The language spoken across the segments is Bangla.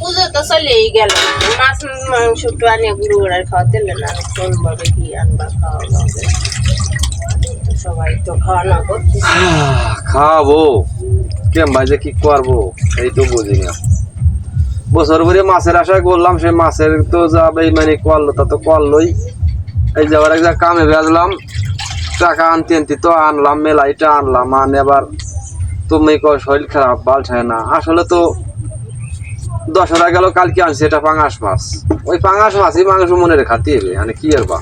পুজো তো চলেই গেল। মাছ, মাংস একটু আনিয়ে গুঁড়ো গুঁড়ার খাওয়া দিলে না ভাবে কি আনবা, খাওয়া তো যে কি করব? এই তো বছর ভরে মাছের আশায় করলাম সে মাছের তো যা মানে করল তা তো করলোই। এই যাবার এক কামে বেজলাম টাকা আনতে আনতে তো আনলাম মেলাইটা আনলাম আন এবার তুমি কয় শরীর খারাপ বালছায় না। আসলে তো দশরা গেল কালকে আনছি এটা পাঙাশ মাছ। ওই পাঙাশ মাছই মাংস মনে রেখাতে হবে মানে কি আর বা।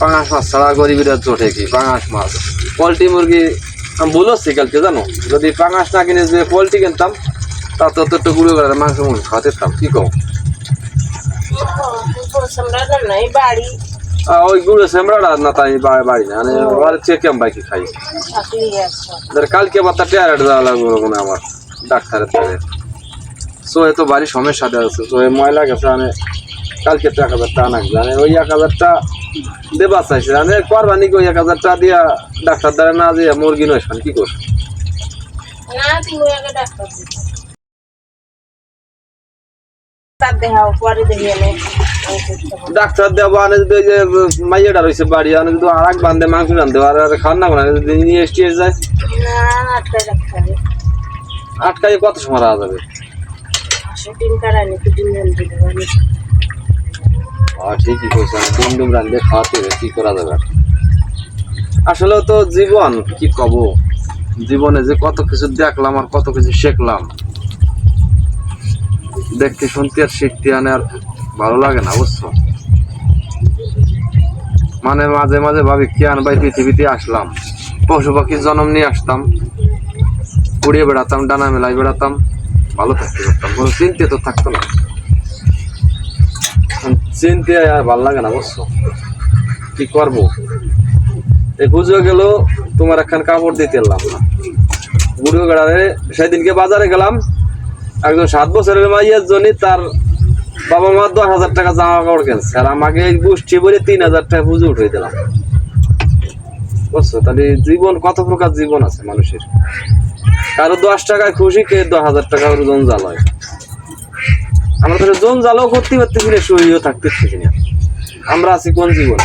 পাঙাশ মাছ ছাড়া গরিবের চোটে কি? পাঙাশ মাছ। পোলট্রি মুরগি আমি বলছি কালকে জানো? যদি পাঙাশ না কিনে যে পোলট্রি কিনতাম তা তো তো একটু গুঁড়ো করে মাংস মুরগি খাওয়াতে দিতাম কি কম ওই গুঁড়ো সেমরাটা না তাই বাড়ি না মানে ওর চেয়ে কেম বাইকে খাই। ধর কালকে বার্তা ট্যারেট দেওয়া লাগবে মনে আমার ডাক্তারের সো এ তো বাড়ির সমস্যা দেওয়া আছে তো এই ময়লা গেছে মানে কালকে তো এক হাজার টাকা মানে ওই এক হাজারটা দেবা চাইছে মানে করবানি কি ওই এক হাজার টাকা দিয়া ডাক্তার দ্বারা না দিয়ে মুরগি নয় কি করবে? ডাক্তার আমি। দেওয়া আনে যদি ওই যে মাইয়াটা রয়েছে বাড়ি আনে যদি আর এক বান্ধে মাংস রান্ধে আর আর খান না যদি নিয়ে এসে যায়। আটকাই কত সময় রাখা যাবে? আসলে তো জীবন, কি কব? জীবনে যে কত কিছু দেখলাম আর কত কিছু শিখলাম। দেখতে, শুনতে আর শিখতে আনে আর ভালো লাগে না অবশ্য মানে মাঝে মাঝে ভাবি, কি আনবাই পৃথিবীতে আসলাম। পশু পাখির জন্ম নিয়ে আসতাম। উড়িয়ে বেড়াতাম, ডানা মেলায় বেড়াতাম। ভালো থাকতে পারতাম। কোনো চিন্তা তো থাকতো না। চিনতে আর ভালো লাগে না অবশ্য কি করব? এই পুজো গেল, তোমার একখান কাপড় দিতে এলাম না। বুড়ো গেড়ারে সেদিনকে বাজারে গেলাম। একজন সাত বছরের মাইয়ের জন্য তার বাবা মা দশ হাজার টাকা জামা কাপড় কিনছে। আর আমাকে গোষ্ঠী বলে তিন হাজার টাকা পুজো উঠে দিলাম। বুঝছ? তাহলে জীবন কত প্রকার জীবন আছে মানুষের? কারও দশ টাকায় খুশি, কে দশ হাজার টাকা ওজন জ্বালায়। আমরা তো জন জ্বালাও করতে পারতেছি না, শরীরও থাকতে না। আমরা আছি কোন জীবন?